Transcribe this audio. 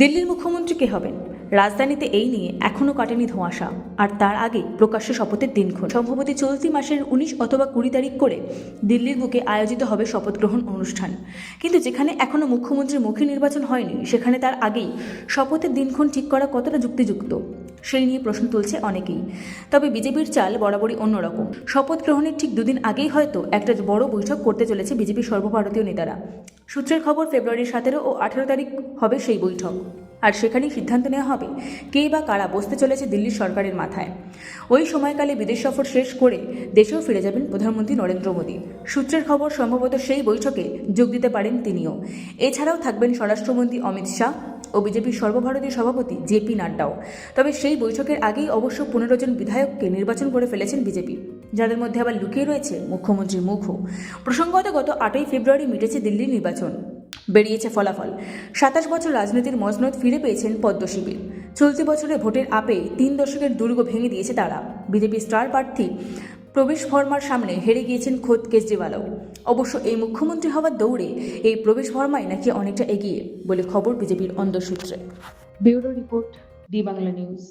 দিল্লির মুখ্যমন্ত্রী কে হবেন? রাজধানীতে এই নিয়ে এখনও কাটেনি ধোঁয়াশা। আর তার আগে প্রকাশ্য শপথের দিনক্ষণ সম্ভবত চলতি মাসের উনিশ অথবা কুড়ি তারিখ করে দিল্লির বুকে আয়োজিত হবে শপথ গ্রহণ অনুষ্ঠান। কিন্তু যেখানে এখনও মুখ্যমন্ত্রীর মুখী নির্বাচন হয়নি, সেখানে তার আগেই শপথের দিনক্ষণ ঠিক করা কতটা যুক্তিযুক্ত, সেই নিয়ে প্রশ্ন তুলছে অনেকেই। তবে বিজেপির চাল বরাবরই অন্যরকম। শপথ গ্রহণের ঠিক দুদিন আগেই হয়তো একটা বড় বৈঠক করতে চলেছে বিজেপির সর্বভারতীয় নেতারা। সূত্রের খবর ফেব্রুয়ারির সতেরো ও আঠেরো তারিখ হবে সেই বৈঠক। আর সেখানেই সিদ্ধান্ত নেওয়া হবে কে বা কারা বসতে চলেছে দিল্লির সরকারের মাথায়। ওই সময়কালে বিদেশ সফর শেষ করে দেশেও ফিরে যাবেন প্রধানমন্ত্রী নরেন্দ্র মোদী। সূত্রের খবর সম্ভবত সেই বৈঠকে যোগ দিতে পারেন তিনিও। এছাড়াও থাকবেন স্বরাষ্ট্রমন্ত্রী অমিত শাহ ও বিজেপির সর্বভারতীয় সভাপতি জেপি নাড্ডাও। তবে সেই বৈঠকের আগেই অবশ্য পনেরো জন বিধায়ককে নির্বাচন করে ফেলেছেন বিজেপি। যাদের মধ্যে আবার লুকিয়ে রয়েছে মুখ্যমন্ত্রী মুখও প্রসঙ্গত গত আটই ফেব্রুয়ারি মিটেছে দিল্লির নির্বাচন। বেরিয়েছে ফলাফল। সাতাশ বছর রাজনীতির মজনদ ফিরে পেয়েছেন পদ্মশিবির চলতি বছরে ভোটের আপে তিন দশকের দুর্গ ভেঙে দিয়েছে তারা। বিজেপি স্টার প্রার্থী প্রবেশ ভর্মার সামনে হেরে গিয়েছেন খোদ কেজরিওয়ালও। অবশ্য এই মুখ্যমন্ত্রী হওয়ার দৌড়ে এই প্রবেশ ভর্মাই নাকি অনেকটা এগিয়ে, বলে খবর বিজেপির অন্তঃসূত্রে bureau report D Bangla news.